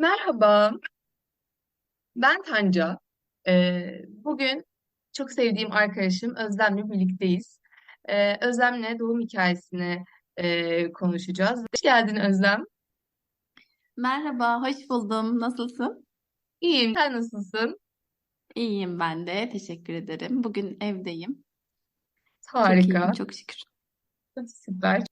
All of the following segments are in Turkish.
Merhaba, ben Tanca. Ee, bugün çok sevdiğim arkadaşım Özlem'le birlikteyiz. Ee, Özlem'le doğum hikayesini e, konuşacağız. Hoş geldin Özlem. Merhaba, hoş buldum. Nasılsın? İyiyim, sen nasılsın? İyiyim ben de. Teşekkür ederim. Bugün evdeyim. Çok iyiyim, Harika, çok şükür. süper.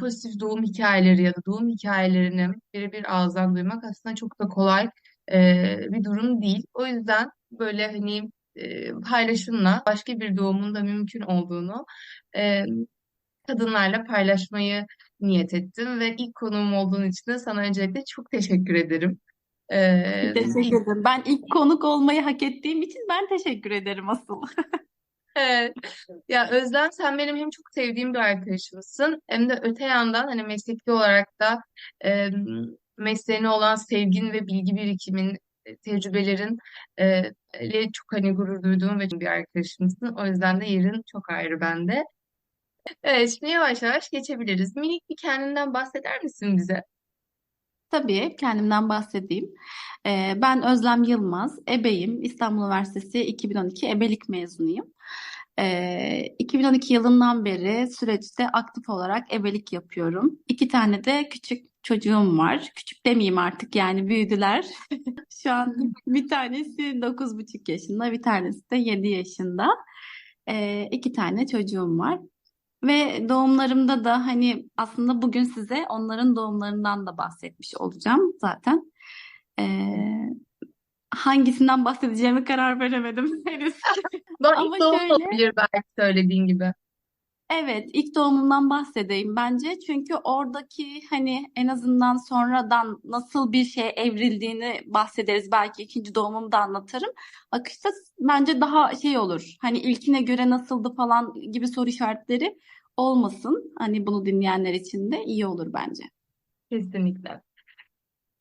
Pozitif doğum hikayeleri ya da doğum hikayelerini birebir ağızdan duymak aslında çok da kolay e, bir durum değil. O yüzden böyle hani e, paylaşımla başka bir doğumun da mümkün olduğunu e, kadınlarla paylaşmayı niyet ettim ve ilk konuğum olduğun için de sana öncelikle çok teşekkür ederim. Ee, Teşekkür ederim. Ben ilk konuk olmayı hak ettiğim için ben teşekkür ederim asıl. evet. Ya Özlem sen benim hem çok sevdiğim bir arkadaşımsın hem de öte yandan hani mesleki olarak da e, mesleğine olan sevgin ve bilgi birikimin, e, tecrübelerin e, ile çok hani gurur duyduğum ve bir arkadaşımsın. O yüzden de yerin çok ayrı bende. Evet, şimdi yavaş yavaş geçebiliriz. Minik bir kendinden bahseder misin bize? Tabii kendimden bahsedeyim. Ee, ben Özlem Yılmaz, ebeyim. İstanbul Üniversitesi 2012 ebelik mezunuyum. Ee, 2012 yılından beri süreçte aktif olarak ebelik yapıyorum. İki tane de küçük çocuğum var. Küçük demeyeyim artık yani büyüdüler. Şu an bir tanesi dokuz buçuk yaşında, bir tanesi de 7 yaşında. Ee, iki tane çocuğum var. Ve doğumlarımda da hani aslında bugün size onların doğumlarından da bahsetmiş olacağım zaten. Ee, hangisinden bahsedeceğimi karar veremedim henüz. Ama doğum şöyle, olabilir belki söylediğin gibi. Evet ilk doğumumdan bahsedeyim bence. Çünkü oradaki hani en azından sonradan nasıl bir şeye evrildiğini bahsederiz. Belki ikinci doğumumu da anlatırım. Akışta bence daha şey olur. Hani ilkine göre nasıldı falan gibi soru işaretleri olmasın. Hani bunu dinleyenler için de iyi olur bence. Kesinlikle.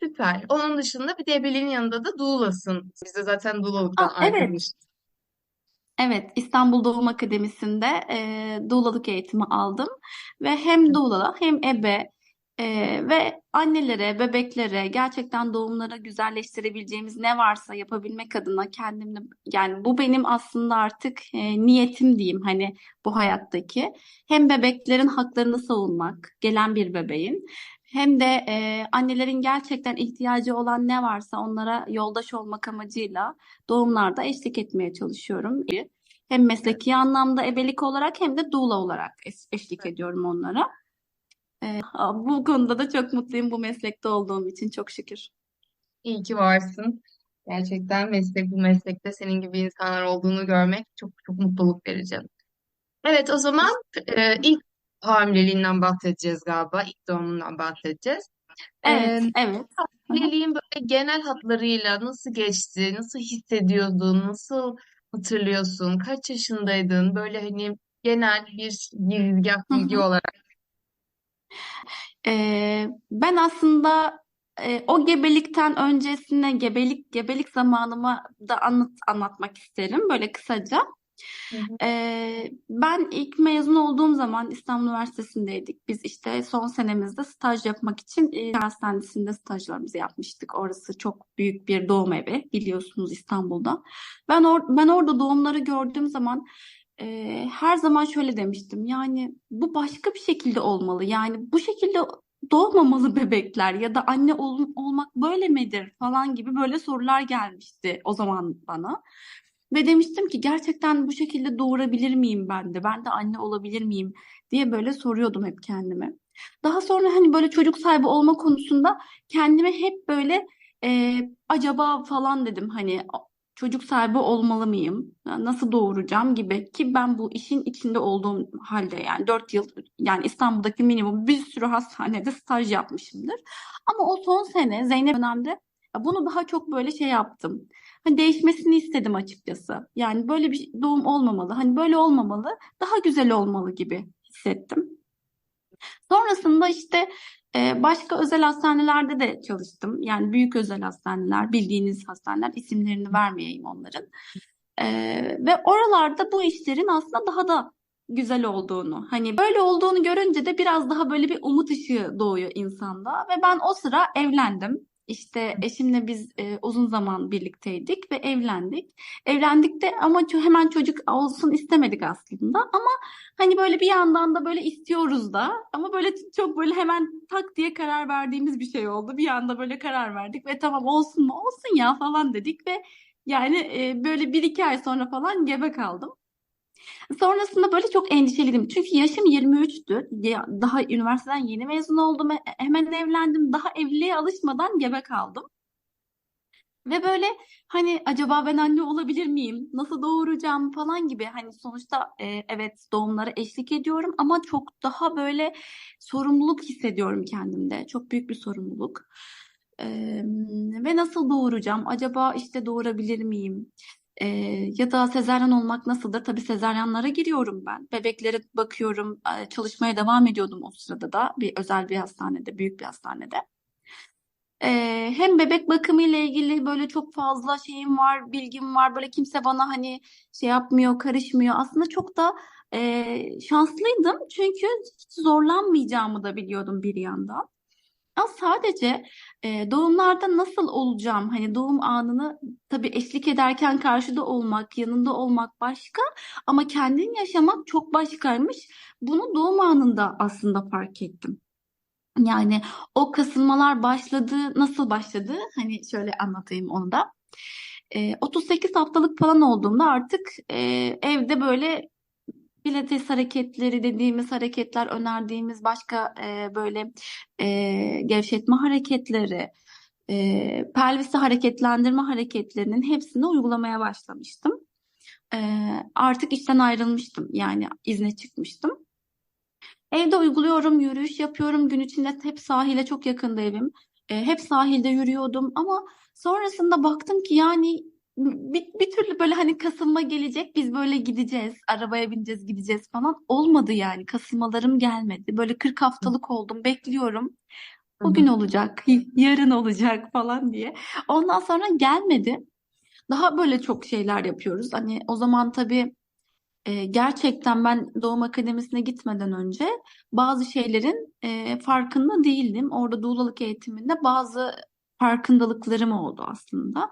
Süper. Onun dışında bir de ebeliğin yanında da doulasın. Biz de zaten doulalıktan Ah, evet. Evet, İstanbul Doğum Akademisi'nde e, doulalık eğitimi aldım ve hem doula hem ebe e, ve annelere, bebeklere gerçekten doğumlara güzelleştirebileceğimiz ne varsa yapabilmek adına kendimle yani bu benim aslında artık e, niyetim diyeyim hani bu hayattaki. Hem bebeklerin haklarını savunmak, gelen bir bebeğin hem de e, annelerin gerçekten ihtiyacı olan ne varsa onlara yoldaş olmak amacıyla doğumlarda eşlik etmeye çalışıyorum. Hem mesleki anlamda ebelik olarak hem de doula olarak eş- eşlik ediyorum onlara. Ee, bu konuda da çok mutluyum bu meslekte olduğum için çok şükür. İyi ki varsın. Gerçekten meslek bu meslekte senin gibi insanlar olduğunu görmek çok çok mutluluk verici. Evet o zaman e, ilk hamileliğinden bahsedeceğiz galiba. İlk doğumundan bahsedeceğiz. Evet, evet. Hı hı. hamileliğin böyle genel hatlarıyla nasıl geçti? Nasıl hissediyordun? Nasıl hatırlıyorsun? Kaç yaşındaydın? Böyle hani genel bir girizgah bilgi olarak. Ee, ben aslında e, o gebelikten öncesine gebelik gebelik zamanımı da anlat, anlatmak isterim böyle kısaca. Hı hı. Ee, ben ilk mezun olduğum zaman İstanbul Üniversitesi'ndeydik. Biz işte son senemizde staj yapmak için e, hastanesinde stajlarımızı yapmıştık. Orası çok büyük bir doğum evi biliyorsunuz İstanbul'da. Ben or ben orada doğumları gördüğüm zaman e, her zaman şöyle demiştim. Yani bu başka bir şekilde olmalı. Yani bu şekilde doğmamalı bebekler ya da anne ol- olmak böyle midir falan gibi böyle sorular gelmişti o zaman bana. Ve demiştim ki gerçekten bu şekilde doğurabilir miyim ben de? Ben de anne olabilir miyim diye böyle soruyordum hep kendime. Daha sonra hani böyle çocuk sahibi olma konusunda kendime hep böyle e, acaba falan dedim hani çocuk sahibi olmalı mıyım? Nasıl doğuracağım gibi ki ben bu işin içinde olduğum halde yani 4 yıl yani İstanbul'daki minimum bir sürü hastanede staj yapmışımdır. Ama o son sene Zeynep dönemde bunu daha çok böyle şey yaptım. Hani değişmesini istedim açıkçası. Yani böyle bir doğum olmamalı. Hani böyle olmamalı. Daha güzel olmalı gibi hissettim. Sonrasında işte e, başka özel hastanelerde de çalıştım. Yani büyük özel hastaneler, bildiğiniz hastaneler, isimlerini vermeyeyim onların. E, ve oralarda bu işlerin aslında daha da güzel olduğunu. Hani böyle olduğunu görünce de biraz daha böyle bir umut ışığı doğuyor insanda. Ve ben o sıra evlendim. İşte eşimle biz e, uzun zaman birlikteydik ve evlendik. Evlendik de ama hemen çocuk olsun istemedik aslında. Ama hani böyle bir yandan da böyle istiyoruz da. Ama böyle çok böyle hemen tak diye karar verdiğimiz bir şey oldu. Bir anda böyle karar verdik ve tamam olsun mu olsun ya falan dedik ve yani e, böyle bir iki ay sonra falan gebe kaldım. Sonrasında böyle çok endişeliydim. Çünkü yaşım 23'tü. Ya- Daha üniversiteden yeni mezun oldum. E- Hemen evlendim. Daha evliliğe alışmadan gebe kaldım. Ve böyle hani acaba ben anne olabilir miyim? Nasıl doğuracağım falan gibi. Hani sonuçta e, evet doğumlara eşlik ediyorum ama çok daha böyle sorumluluk hissediyorum kendimde. Çok büyük bir sorumluluk. E, ve nasıl doğuracağım? Acaba işte doğurabilir miyim? E, ya da sezaryen olmak nasıldır? Tabii sezaryenlara giriyorum ben. Bebeklere bakıyorum. E, çalışmaya devam ediyordum o sırada da bir özel bir hastanede, büyük bir hastanede. Ee, hem bebek bakımı ile ilgili böyle çok fazla şeyim var, bilgim var. Böyle kimse bana hani şey yapmıyor, karışmıyor. Aslında çok da e, şanslıydım çünkü hiç zorlanmayacağımı da biliyordum bir yandan. Ama sadece e, doğumlarda nasıl olacağım? Hani doğum anını tabii eşlik ederken karşıda olmak, yanında olmak başka ama kendin yaşamak çok başkaymış. Bunu doğum anında aslında fark ettim. Yani o kasılmalar başladı, nasıl başladı? Hani şöyle anlatayım onu da. Ee, 38 haftalık falan olduğumda artık e, evde böyle pilates hareketleri dediğimiz hareketler, önerdiğimiz başka e, böyle e, gevşetme hareketleri, e, pelvisi hareketlendirme hareketlerinin hepsini uygulamaya başlamıştım. E, artık işten ayrılmıştım, yani izne çıkmıştım. Evde uyguluyorum, yürüyüş yapıyorum. Gün içinde hep sahile çok yakında evim. E, hep sahilde yürüyordum ama sonrasında baktım ki yani bir, bir türlü böyle hani kasılma gelecek. Biz böyle gideceğiz, arabaya bineceğiz, gideceğiz falan. Olmadı yani. Kasılmalarım gelmedi. Böyle 40 haftalık oldum, bekliyorum. Bugün olacak, yarın olacak falan diye. Ondan sonra gelmedi. Daha böyle çok şeyler yapıyoruz. Hani o zaman tabii e, gerçekten ben doğum akademisine gitmeden önce bazı şeylerin e, farkında değildim. Orada doulalık eğitiminde bazı farkındalıklarım oldu aslında.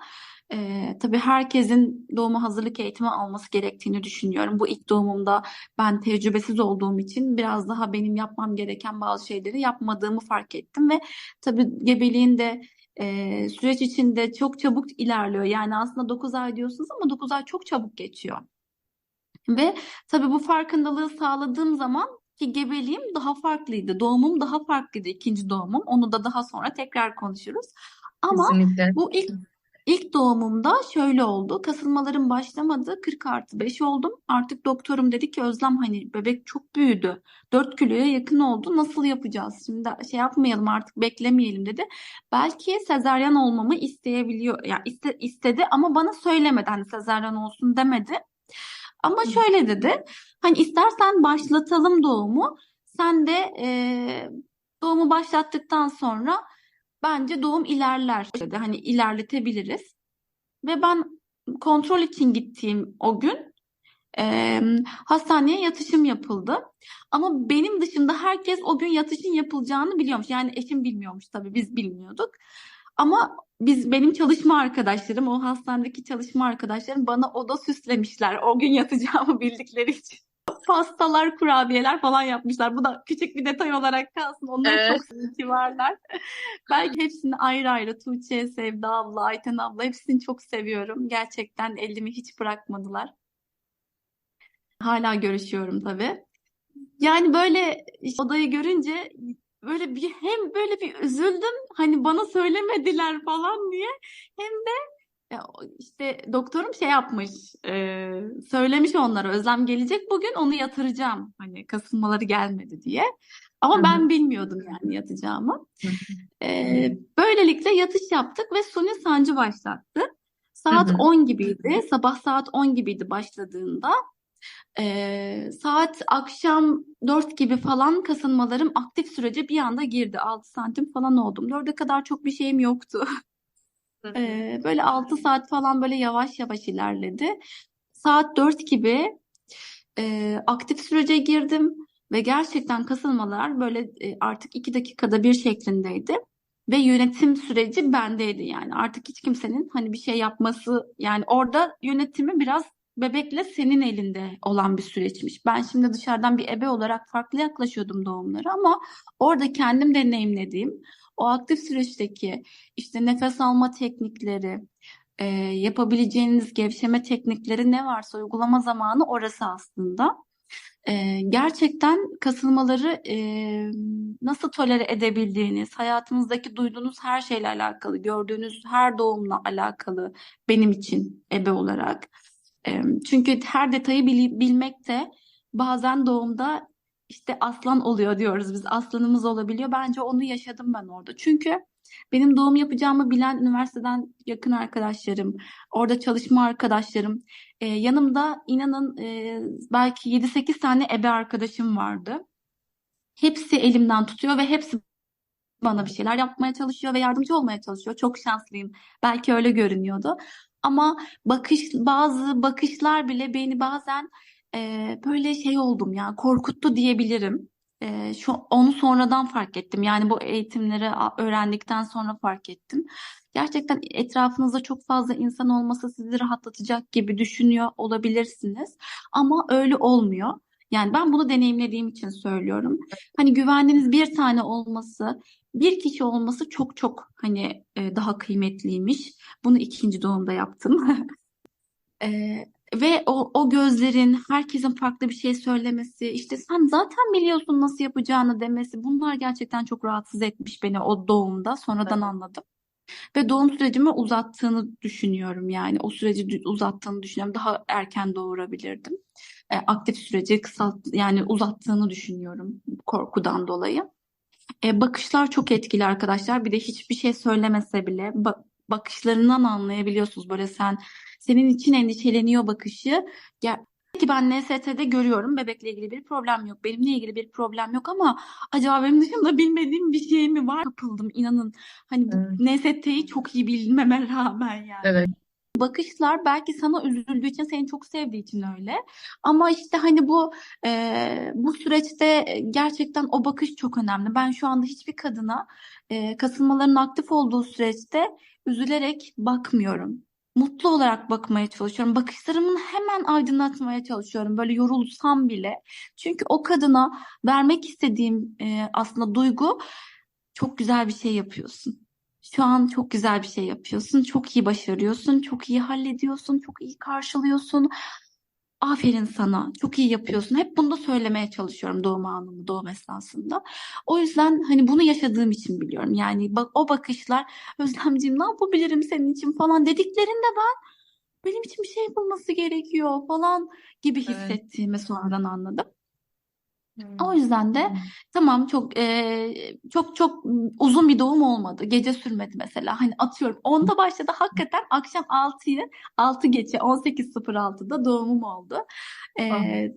E, tabii herkesin doğuma hazırlık eğitimi alması gerektiğini düşünüyorum. Bu ilk doğumumda ben tecrübesiz olduğum için biraz daha benim yapmam gereken bazı şeyleri yapmadığımı fark ettim ve tabii gebeliğin de e, süreç içinde çok çabuk ilerliyor. Yani aslında 9 ay diyorsunuz ama 9 ay çok çabuk geçiyor. Ve tabii bu farkındalığı sağladığım zaman ki gebeliğim daha farklıydı. Doğumum daha farklıydı ikinci doğumum. Onu da daha sonra tekrar konuşuruz. Ama Kesinlikle. bu ilk ilk doğumumda şöyle oldu. Kasılmalarım başlamadı. 40 artı 5 oldum. Artık doktorum dedi ki Özlem hani bebek çok büyüdü. 4 kiloya yakın oldu. Nasıl yapacağız? Şimdi şey yapmayalım artık beklemeyelim dedi. Belki sezaryen olmamı isteyebiliyor. Yani iste, istedi ama bana söylemedi. Hani sezaryen olsun demedi. Ama Hı. şöyle dedi. Hani istersen başlatalım doğumu. Sen de e, doğumu başlattıktan sonra bence doğum ilerler dedi. Hani ilerletebiliriz. Ve ben kontrol için gittiğim o gün e, hastaneye yatışım yapıldı. Ama benim dışında herkes o gün yatışın yapılacağını biliyormuş. Yani eşim bilmiyormuş tabii biz bilmiyorduk. Ama biz benim çalışma arkadaşlarım, o hastanedeki çalışma arkadaşlarım bana oda süslemişler. O gün yatacağımı bildikleri için. Pastalar, kurabiyeler falan yapmışlar. Bu da küçük bir detay olarak kalsın. Onları Evet. çok seviyorlar. Belki hepsini ayrı ayrı Tuğçe, Sevda abla, Ayten abla hepsini çok seviyorum. Gerçekten elimi hiç bırakmadılar. Hala görüşüyorum tabii. Yani böyle işte odayı görünce böyle bir hem böyle bir üzüldüm hani bana söylemediler falan diye hem de e, işte doktorum şey yapmış e, söylemiş onlara Özlem gelecek bugün onu yatıracağım hani kasılmaları gelmedi diye ama ben bilmiyordum yani yatacağımı. E, böylelikle yatış yaptık ve suni sancı başlattı. Saat Hı 10 gibiydi sabah saat 10 gibiydi başladığında. Ee, saat akşam 4 gibi falan kasılmalarım aktif sürece bir anda girdi. 6 santim falan oldum. 4'e kadar çok bir şeyim yoktu. Ee, böyle 6 saat falan böyle yavaş yavaş ilerledi. Saat 4 gibi e, aktif sürece girdim ve gerçekten kasılmalar böyle e, artık iki dakikada bir şeklindeydi. Ve yönetim süreci bendeydi yani. Artık hiç kimsenin hani bir şey yapması yani orada yönetimi biraz bebekle senin elinde olan bir süreçmiş. Ben şimdi dışarıdan bir ebe olarak farklı yaklaşıyordum doğumlara ama orada kendim deneyimlediğim o aktif süreçteki işte nefes alma teknikleri, e, yapabileceğiniz gevşeme teknikleri ne varsa uygulama zamanı orası aslında. E, gerçekten kasılmaları e, nasıl tolere edebildiğiniz, hayatınızdaki duyduğunuz her şeyle alakalı, gördüğünüz her doğumla alakalı benim için ebe olarak. Çünkü her detayı bil, bilmek de bazen doğumda işte aslan oluyor diyoruz biz. Aslanımız olabiliyor. Bence onu yaşadım ben orada. Çünkü benim doğum yapacağımı bilen üniversiteden yakın arkadaşlarım, orada çalışma arkadaşlarım, e, yanımda inanın e, belki 7-8 tane ebe arkadaşım vardı. Hepsi elimden tutuyor ve hepsi bana bir şeyler yapmaya çalışıyor ve yardımcı olmaya çalışıyor. Çok şanslıyım. Belki öyle görünüyordu. Ama bakış bazı bakışlar bile beni bazen e, böyle şey oldum ya korkuttu diyebilirim. E, şu onu sonradan fark ettim. Yani bu eğitimleri öğrendikten sonra fark ettim. Gerçekten etrafınızda çok fazla insan olması sizi rahatlatacak gibi düşünüyor olabilirsiniz. Ama öyle olmuyor. Yani ben bunu deneyimlediğim için söylüyorum. Hani güvendiğiniz bir tane olması, bir kişi olması çok çok hani e, daha kıymetliymiş. Bunu ikinci doğumda yaptım. e, ve o, o gözlerin herkesin farklı bir şey söylemesi, işte sen zaten biliyorsun nasıl yapacağını demesi, bunlar gerçekten çok rahatsız etmiş beni o doğumda. Sonradan Evet. anladım. Ve doğum sürecimi uzattığını düşünüyorum yani. O süreci uzattığını düşünüyorum. Daha erken doğurabilirdim. E, aktif süreci kısalt yani uzattığını düşünüyorum korkudan dolayı. E, bakışlar çok etkili arkadaşlar. Bir de hiçbir şey söylemese bile ba- bakışlarından anlayabiliyorsunuz. Böyle sen senin için endişeleniyor bakışı. Ya, ki ben NST'de görüyorum bebekle ilgili bir problem yok. Benimle ilgili bir problem yok ama acaba benim dışında bilmediğim bir şey mi var? Kapıldım inanın. Hani Evet. NST'yi çok iyi bilmeme rağmen yani. Evet. Bakışlar belki sana üzüldüğü için, seni çok sevdiği için öyle. Ama işte hani bu e, bu süreçte gerçekten o bakış çok önemli. Ben şu anda hiçbir kadına e, kasılmaların aktif olduğu süreçte üzülerek bakmıyorum. Mutlu olarak bakmaya çalışıyorum. Bakışlarımın hemen aydınlatmaya çalışıyorum. Böyle yorulsam bile. Çünkü o kadına vermek istediğim e, aslında duygu çok güzel bir şey yapıyorsun. Şu an çok güzel bir şey yapıyorsun. Çok iyi başarıyorsun. Çok iyi hallediyorsun. Çok iyi karşılıyorsun. Aferin sana. Çok iyi yapıyorsun. Hep bunu da söylemeye çalışıyorum doğum anımı, doğum esnasında. O yüzden hani bunu yaşadığım için biliyorum. Yani bak o bakışlar Özlemciğim ne yapabilirim senin için falan dediklerinde ben benim için bir şey yapılması gerekiyor falan gibi Evet. hissettiğimi sonradan anladım. O Hmm. yüzden de tamam çok e, çok çok uzun bir doğum olmadı. Gece sürmedi mesela. Hani atıyorum 10'da başladı. Hakikaten akşam 6'yı 6 geçe 18.06'da doğumum oldu. E.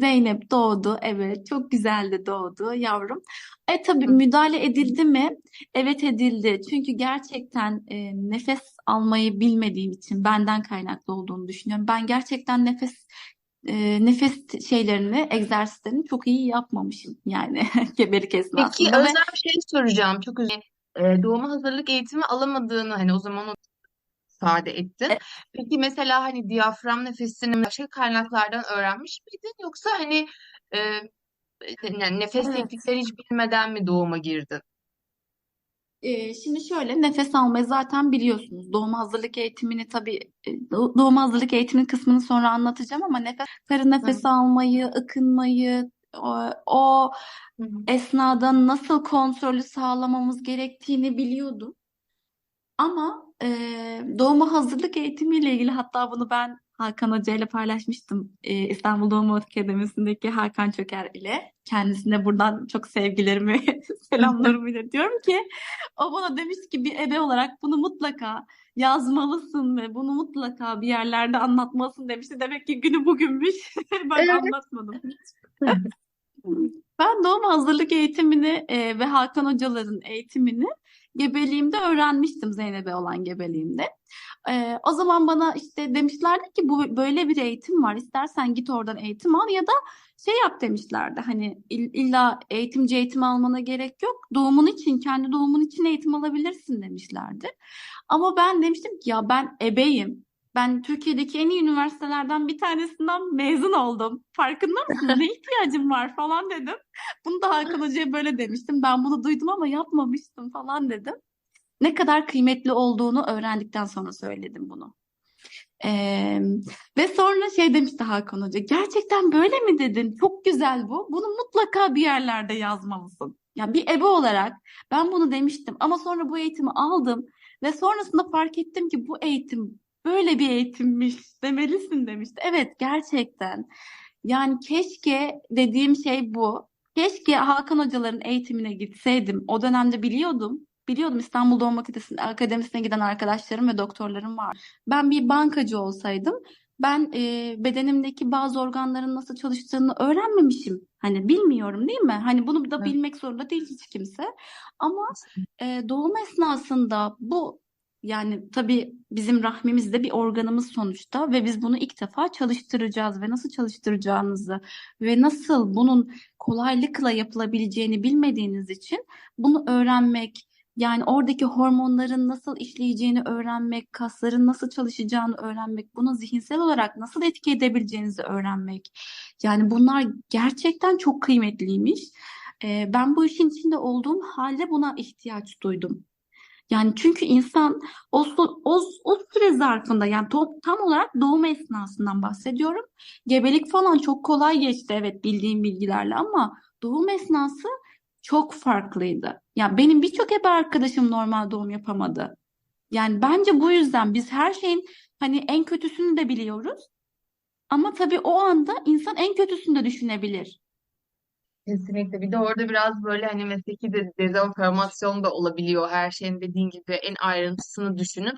Zeynep doğdu. Evet çok güzeldi doğdu yavrum. E tabii müdahale edildi mi? Evet edildi. Çünkü gerçekten e, nefes almayı bilmediğim için benden kaynaklı olduğunu düşünüyorum. Ben gerçekten nefes e, nefes şeylerini, egzersizlerini çok iyi yapmamışım yani gebelik Peki esnasında ve özel bir şey soracağım. Çok dilerim. Ee, doğuma hazırlık eğitimi alamadığını hani o zaman onu ifade ettin. e, Peki mesela hani diyafram nefesini başka kaynaklardan öğrenmiş miydin yoksa hani e, nefes evet. teknikleri hiç bilmeden mi doğuma girdin? Ee, şimdi şöyle nefes almayı zaten biliyorsunuz. Doğum hazırlık eğitimini tabii e, do- doğum hazırlık eğitiminin kısmını sonra anlatacağım ama nefes karın Hı nefes almayı, ıkınmayı, o, o hı. esnada nasıl kontrolü sağlamamız gerektiğini biliyordum. Ama e, doğuma hazırlık eğitimiyle ilgili hatta bunu ben Hakan Hoca ile paylaşmıştım. E, İstanbul Doğum Akademisi'ndeki Hakan Çöker ile. Kendisine buradan çok sevgilerimi, selamlarımı iletiyorum ki o bana demiş ki bir ebe olarak bunu mutlaka yazmalısın ve bunu mutlaka bir yerlerde anlatmalısın demişti. Demek ki günü bugünmüş. Ben Evet. anlatmadım. Ben doğum hazırlık eğitimini e, ve Hakan hocaların eğitimini gebeliğimde öğrenmiştim Zeynep'e olan gebeliğimde. Ee, o zaman bana işte demişlerdi ki bu böyle bir eğitim var. İstersen git oradan eğitim al ya da şey yap demişlerdi. Hani illa eğitimci eğitim almana gerek yok. Doğumun için, kendi doğumun için eğitim alabilirsin demişlerdi. Ama ben demiştim ki ya ben ebeyim. Ben Türkiye'deki en iyi üniversitelerden bir tanesinden mezun oldum. Farkında mısın? Ne ihtiyacım var falan dedim. Bunu da Hakan Hoca'ya böyle demiştim. Ben bunu duydum ama yapmamıştım falan dedim. Ne kadar kıymetli olduğunu öğrendikten sonra söyledim bunu. Ee, ve sonra şey demişti Hakan Hoca, gerçekten böyle mi dedin? Çok güzel bu. Bunu mutlaka bir yerlerde yazmalısın. Yani bir ebe olarak ben bunu demiştim ama sonra bu eğitimi aldım ve sonrasında fark ettim ki bu eğitim böyle bir eğitimmiş demelisin demişti. Evet gerçekten. Yani keşke dediğim şey bu. Keşke Hakan hocaların eğitimine gitseydim. O dönemde biliyordum. Biliyordum İstanbul Doğum Akademisi'ne giden arkadaşlarım ve doktorlarım var. Ben bir bankacı olsaydım ben e, bedenimdeki bazı organların nasıl çalıştığını öğrenmemişim. Hani bilmiyorum değil mi? Hani bunu da Evet. bilmek zorunda değil hiç kimse. Ama e, doğum esnasında bu yani tabii bizim rahmimizde bir organımız sonuçta ve biz bunu ilk defa çalıştıracağız ve nasıl çalıştıracağınızı ve nasıl bunun kolaylıkla yapılabileceğini bilmediğiniz için bunu öğrenmek, yani oradaki hormonların nasıl işleyeceğini öğrenmek, kasların nasıl çalışacağını öğrenmek, bunu zihinsel olarak nasıl etki edebileceğinizi öğrenmek. Yani bunlar gerçekten çok kıymetliymiş. Ben bu işin içinde olduğum halde buna ihtiyaç duydum. Yani çünkü insan o, o, o süre zarfında yani to- tam olarak doğum esnasından bahsediyorum. Gebelik falan çok kolay geçti evet bildiğim bilgilerle ama doğum esnası çok farklıydı. Ya benim birçok ebe arkadaşım normal doğum yapamadı. Yani bence bu yüzden biz her şeyin hani en kötüsünü de biliyoruz. Ama tabii o anda insan en kötüsünü de düşünebilir. Kesinlikle. Bir de orada biraz böyle hani mesleki de dezenformasyon da olabiliyor. Her şeyin dediğin gibi en ayrıntısını düşünüp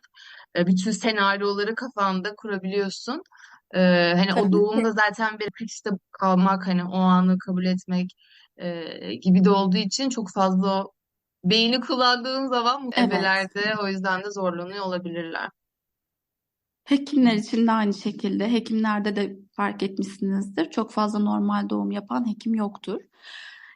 e, bütün senaryoları kafanda kurabiliyorsun. E, hani o Tabii ki. doğumda zaten bir akışta kalmak hani o anı kabul etmek e, gibi de olduğu için çok fazla o beyni kullandığın zaman Evet. ebelerde o yüzden de zorlanıyor olabilirler. Hekimler için de aynı şekilde. Hekimlerde de fark etmişsinizdir. Çok fazla normal doğum yapan hekim yoktur.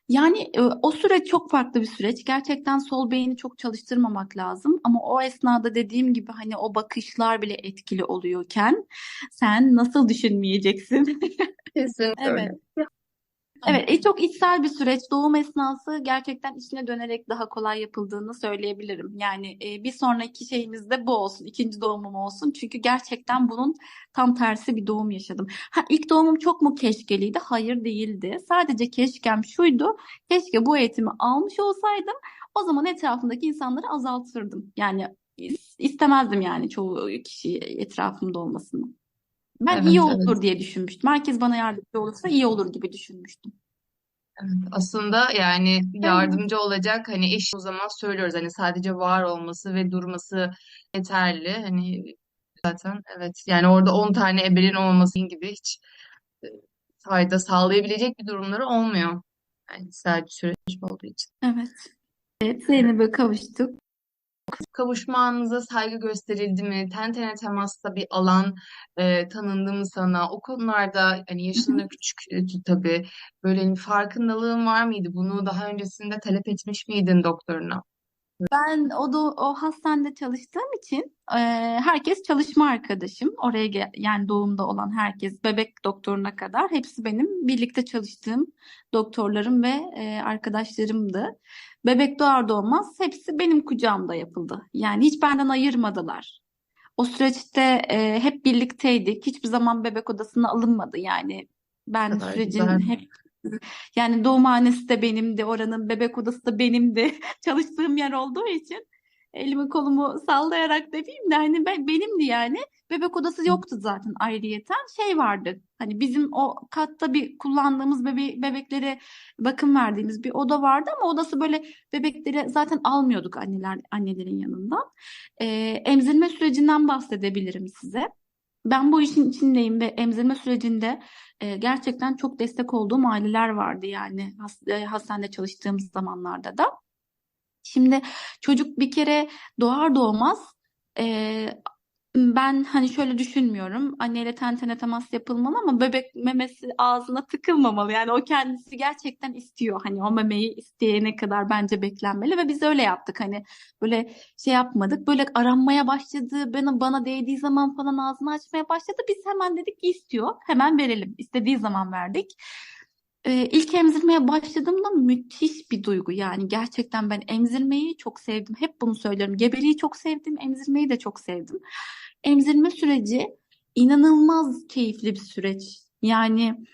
Yani e, o süreç çok farklı bir süreç. Gerçekten sol beyni çok çalıştırmamak lazım. Ama o esnada dediğim gibi hani o bakışlar bile etkili oluyorken sen nasıl düşünmeyeceksin? Kesinlikle Evet. öyle. Evet, e, çok içsel bir süreç. Doğum esnası gerçekten içine dönerek daha kolay yapıldığını söyleyebilirim. Yani e, bir sonraki şeyimiz de bu olsun, ikinci doğumum olsun. Çünkü gerçekten bunun tam tersi bir doğum yaşadım. Ha, ilk doğumum çok mu keşkeliydi? Hayır değildi. Sadece keşkem şuydu. Keşke bu eğitimi almış olsaydım. O zaman etrafımdaki insanları azaltırdım. Yani is- istemezdim yani çoğu kişi etrafımda olmasını. Ben Evet, iyi evet. olur diye düşünmüştüm. Herkes bana yardımcı olursa iyi olur gibi düşünmüştüm. Evet, aslında yani Evet. yardımcı olacak hani eş o zaman söylüyoruz hani sadece var olması ve durması yeterli hani zaten evet yani orada 10 tane ebenin olması gibi hiç e, fayda sağlayabilecek bir durumları olmuyor. Yani sadece süreç olduğu için. Evet. Evet, Zeynep'e kavuştuk. Kavuşma anınıza saygı gösterildi mi? Ten tene temasta bir alan e, tanındı mı sana? O konularda hani yaşın da küçük e, tabii böyle hani farkındalığın var mıydı? Bunu daha öncesinde talep etmiş miydin doktoruna? Ben o da o hastanede çalıştığım için e, herkes çalışma arkadaşım. Oraya gel, yani doğumda olan herkes bebek doktoruna kadar hepsi benim birlikte çalıştığım doktorlarım ve e, arkadaşlarımdı. Bebek doğar doğmaz hepsi benim kucağımda yapıldı. Yani hiç benden ayırmadılar. O süreçte e, hep birlikteydik. Hiçbir zaman bebek odasına alınmadı. Yani ben sürecin güzel. hep yani doğumhanesi de benimdi, oranın bebek odası da benimdi. Çalıştığım yer olduğu için elimi kolumu sallayarak demeyeyim de hani ben benimdi yani. Bebek odası yoktu zaten ayrıyeten. Şey vardı. Hani bizim o katta bir kullandığımız bebe bebeklere bakım verdiğimiz bir oda vardı ama odası böyle bebekleri zaten almıyorduk anneler annelerin yanından. Ee, emzirme sürecinden bahsedebilirim size. Ben bu işin içindeyim ve emzirme sürecinde e, gerçekten çok destek olduğum aileler vardı yani has- e, hastanede çalıştığım zamanlarda da. Şimdi çocuk bir kere doğar doğmaz e, ben hani şöyle düşünmüyorum. Anneyle ten tene temas yapılmalı ama bebek memesi ağzına tıkılmamalı. Yani o kendisi gerçekten istiyor. Hani o memeyi isteyene kadar bence beklenmeli ve biz öyle yaptık. Hani böyle şey yapmadık. Böyle aranmaya başladı. Bana, bana değdiği zaman falan ağzını açmaya başladı. Biz hemen dedik ki istiyor. Hemen verelim. İstediği zaman verdik. Ee, ilk emzirmeye başladığımda müthiş bir duygu yani gerçekten ben emzirmeyi çok sevdim. Hep bunu söylüyorum. Gebeliği çok sevdim, emzirmeyi de çok sevdim. Emzirme süreci inanılmaz keyifli bir süreç. Yani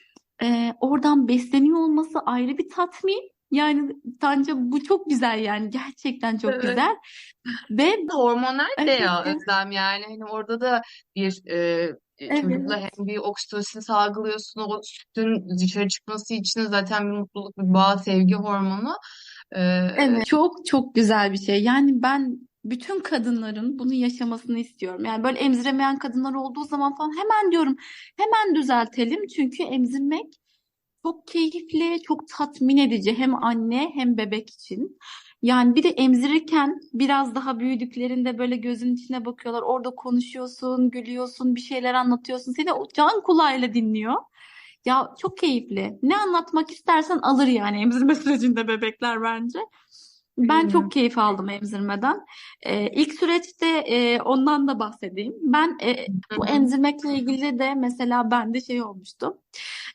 e, oradan besleniyor olması ayrı bir tatmin. Yani bence bu çok güzel yani gerçekten çok Evet. güzel ve Hormonal de evet, ya Özlem yani hani orada da bir e, çocukla evet. hem bir oksitosin salgılıyorsun o sütün dışarı çıkması için zaten bir mutluluk bir bağ sevgi hormonu. E, Evet, çok çok güzel bir şey. Yani ben bütün kadınların bunu yaşamasını istiyorum. Yani böyle emziremeyen kadınlar olduğu zaman falan hemen diyorum hemen düzeltelim. Çünkü emzirmek çok keyifli, çok tatmin edici hem anne hem bebek için. Yani bir de emzirirken biraz daha büyüdüklerinde böyle gözün içine bakıyorlar. Orada konuşuyorsun, gülüyorsun, bir şeyler anlatıyorsun. Seni o can kulağıyla dinliyor. Ya çok keyifli. Ne anlatmak istersen alır yani emzirme sürecinde bebekler bence. Ben hmm. çok keyif aldım emzirmeden. Ee, ilk süreçte e, ondan da bahsedeyim. Ben e, bu emzirmekle ilgili de mesela bende şey olmuştu.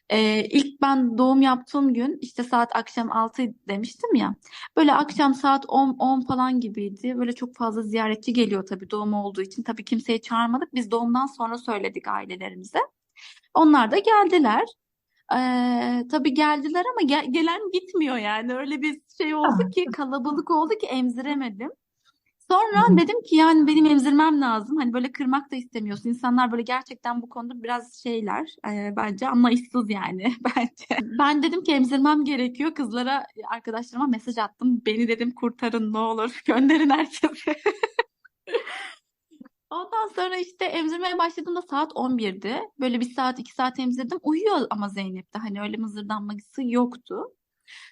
Ee, ilk ben doğum yaptığım gün işte saat akşam 6 demiştim ya. Böyle akşam saat 10, 10 falan gibiydi. Böyle çok fazla ziyaretçi geliyor tabii doğum olduğu için. Tabii kimseyi çağırmadık. Biz doğumdan sonra söyledik ailelerimize. Onlar da geldiler. Ee, tabii geldiler ama gel- gelen gitmiyor yani. Öyle bir şey oldu ki kalabalık oldu ki emziremedim. Sonra dedim ki yani benim emzirmem lazım. Hani böyle kırmak da istemiyorsun. İnsanlar böyle gerçekten bu konuda biraz şeyler e, bence anlayışsız yani bence. Ben dedim ki emzirmem gerekiyor. Kızlara arkadaşlarıma mesaj attım. Beni dedim kurtarın ne olur gönderin herkese. Ondan sonra işte emzirmeye başladığımda saat 11'di. Böyle bir saat iki saat emzirdim. Uyuyor ama Zeynep de hani öyle mızırdanması yoktu.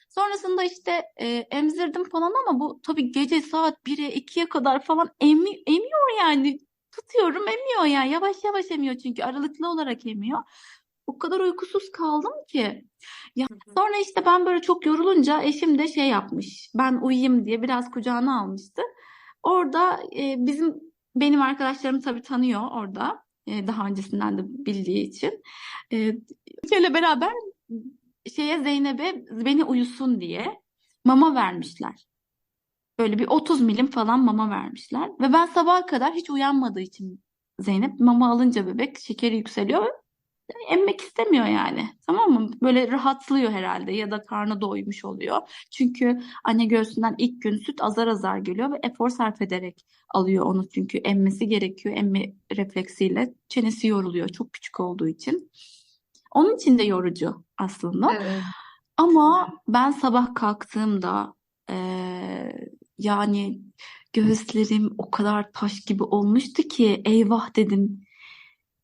Sonrasında işte e, emzirdim falan ama bu tabii gece saat 1'e 2'ye kadar falan emi, emiyor yani. Tutuyorum emiyor yani. Yavaş yavaş emiyor çünkü aralıklı olarak emiyor. O kadar uykusuz kaldım ki. Ya sonra işte ben böyle çok yorulunca eşim de şey yapmış. Ben uyuyayım diye biraz kucağına almıştı. Orada e, bizim benim arkadaşlarım tabii tanıyor orada. E, daha öncesinden de bildiği için. E, beraber şeye Zeynep'e beni uyusun diye mama vermişler. Böyle bir 30 milim falan mama vermişler. Ve ben sabaha kadar hiç uyanmadığı için Zeynep mama alınca bebek şekeri yükseliyor emmek istemiyor yani. Tamam mı? Böyle rahatlıyor herhalde ya da karnı doymuş oluyor. Çünkü anne göğsünden ilk gün süt azar azar geliyor ve efor sarf ederek alıyor onu çünkü emmesi gerekiyor. Emme refleksiyle çenesi yoruluyor çok küçük olduğu için. Onun için de yorucu aslında. Evet. Ama ben sabah kalktığımda eee, yani göğüslerim o kadar taş gibi olmuştu ki eyvah dedim.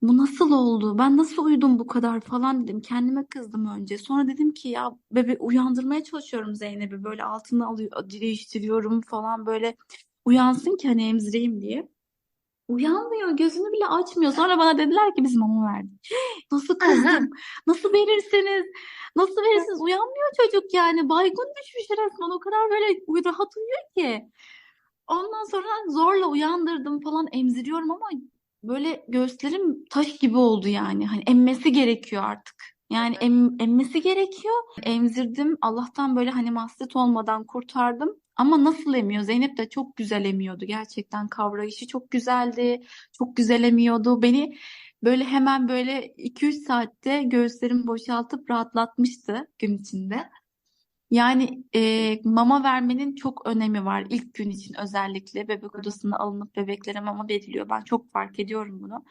Bu nasıl oldu? Ben nasıl uyudum bu kadar falan dedim. Kendime kızdım önce. Sonra dedim ki ya bebe uyandırmaya çalışıyorum Zeynep'i. Böyle altını alıyor, değiştiriyorum falan böyle uyansın ki hani emzireyim diye. Uyanmıyor, gözünü bile açmıyor. Sonra bana dediler ki biz mama verdik. Nasıl kızdım? Nasıl verirsiniz? Nasıl verirsiniz? Uyanmıyor çocuk yani. Baygın düşmüş resmen. O kadar böyle rahat uyuyor ki. Ondan sonra zorla uyandırdım falan emziriyorum ama böyle göğüslerim taş gibi oldu yani. Hani emmesi gerekiyor artık. Yani em- emmesi gerekiyor. Emzirdim. Allah'tan böyle hani mastet olmadan kurtardım. Ama nasıl emiyor? Zeynep de çok güzel emiyordu. Gerçekten kavrayışı çok güzeldi. Çok güzel emiyordu. Beni böyle hemen böyle 2-3 saatte göğüslerimi boşaltıp rahatlatmıştı gün içinde. Yani e, mama vermenin çok önemi var ilk gün için özellikle bebek odasına alınıp bebeklere mama veriliyor. Ben çok fark ediyorum bunu.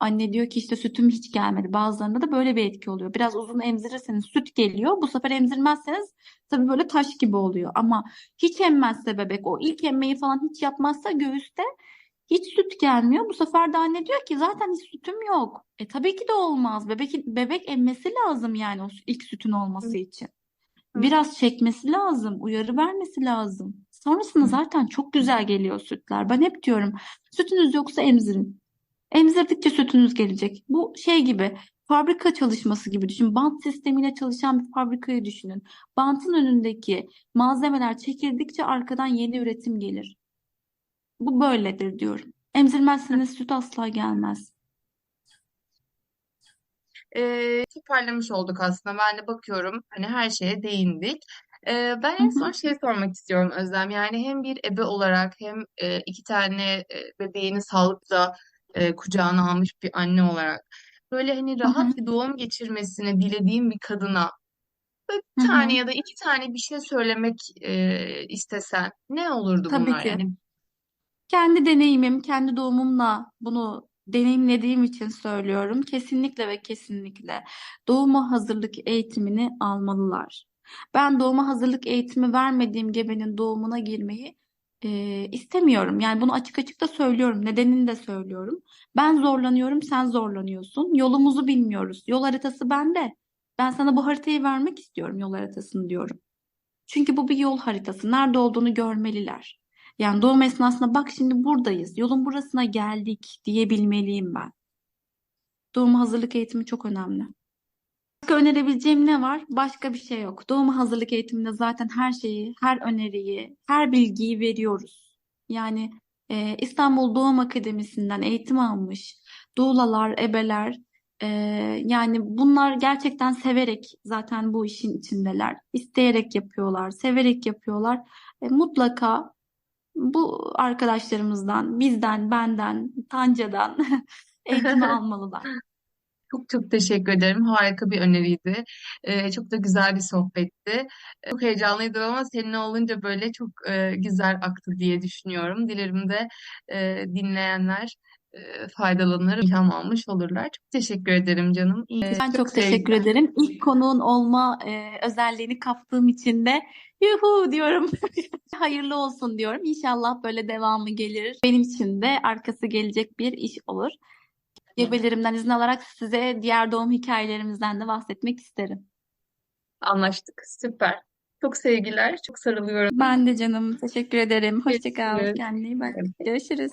Anne diyor ki işte sütüm hiç gelmedi. Bazılarında da böyle bir etki oluyor. Biraz uzun emzirirseniz süt geliyor. Bu sefer emzirmezseniz tabii böyle taş gibi oluyor. Ama hiç emmezse bebek o ilk emmeyi falan hiç yapmazsa göğüste hiç süt gelmiyor. Bu sefer de anne diyor ki zaten hiç sütüm yok. E tabii ki de olmaz. Bebek bebek emmesi lazım yani o ilk sütün olması için. Biraz çekmesi lazım, uyarı vermesi lazım. Sonrasında zaten çok güzel geliyor sütler. Ben hep diyorum sütünüz yoksa emzirin. Emzirdikçe sütünüz gelecek. Bu şey gibi fabrika çalışması gibi düşün. Bant sistemiyle çalışan bir fabrikayı düşünün. Bantın önündeki malzemeler çekildikçe arkadan yeni üretim gelir. Bu böyledir diyorum. Emzirmezseniz süt asla gelmez. Ee, toparlamış olduk aslında. Ben de bakıyorum hani her şeye değindik. Ee, ben en son şey sormak istiyorum Özlem. Yani hem bir ebe olarak hem e, iki tane e, bebeğini sağlıkla e, kucağına almış bir anne olarak böyle hani rahat bir doğum geçirmesini dilediğim bir kadına böyle bir tane ya da iki tane bir şey söylemek e, istesen ne olurdu Tabii bunlar? ki. Yani Kendi deneyimim, kendi doğumumla bunu deneyimlediğim için söylüyorum. Kesinlikle ve kesinlikle doğuma hazırlık eğitimini almalılar. Ben doğuma hazırlık eğitimi vermediğim gebenin doğumuna girmeyi e, istemiyorum. Yani bunu açık açık da söylüyorum. Nedenini de söylüyorum. Ben zorlanıyorum, sen zorlanıyorsun. Yolumuzu bilmiyoruz. Yol haritası bende. Ben sana bu haritayı vermek istiyorum, yol haritasını diyorum. Çünkü bu bir yol haritası. Nerede olduğunu görmeliler. Yani doğum esnasında bak şimdi buradayız, yolun burasına geldik diyebilmeliyim ben. Doğuma hazırlık eğitimi çok önemli. Başka önerebileceğim ne var? Başka bir şey yok. Doğuma hazırlık eğitiminde zaten her şeyi, her öneriyi, her bilgiyi veriyoruz. Yani e, İstanbul Doğum Akademisi'nden eğitim almış doulalar, ebeler, e, yani bunlar gerçekten severek zaten bu işin içindeler. İsteyerek yapıyorlar, severek yapıyorlar. E, mutlaka bu arkadaşlarımızdan, bizden, benden, Tanca'dan eğitimi almalılar. Çok çok teşekkür ederim. Harika bir öneriydi. Ee, çok da güzel bir sohbetti. Çok heyecanlıydım ama seninle olunca böyle çok e, güzel aktı diye düşünüyorum. Dilerim de e, dinleyenler faydalanır, ilham almış olurlar. Çok teşekkür ederim canım. İyi, Ben çok çok teşekkür ederim. İlk konuğun olma e, özelliğini kaptığım için de yuhu diyorum. Hayırlı olsun diyorum. İnşallah böyle devamı gelir. Benim için de arkası gelecek bir iş olur. Gebelerimden izin alarak size diğer doğum hikayelerimizden de bahsetmek isterim. Anlaştık. Süper. Çok sevgiler. Çok sarılıyorum. Ben de canım teşekkür ederim. Hoşça kal. Görüşürüz. Kendine iyi bak. Görüşürüz.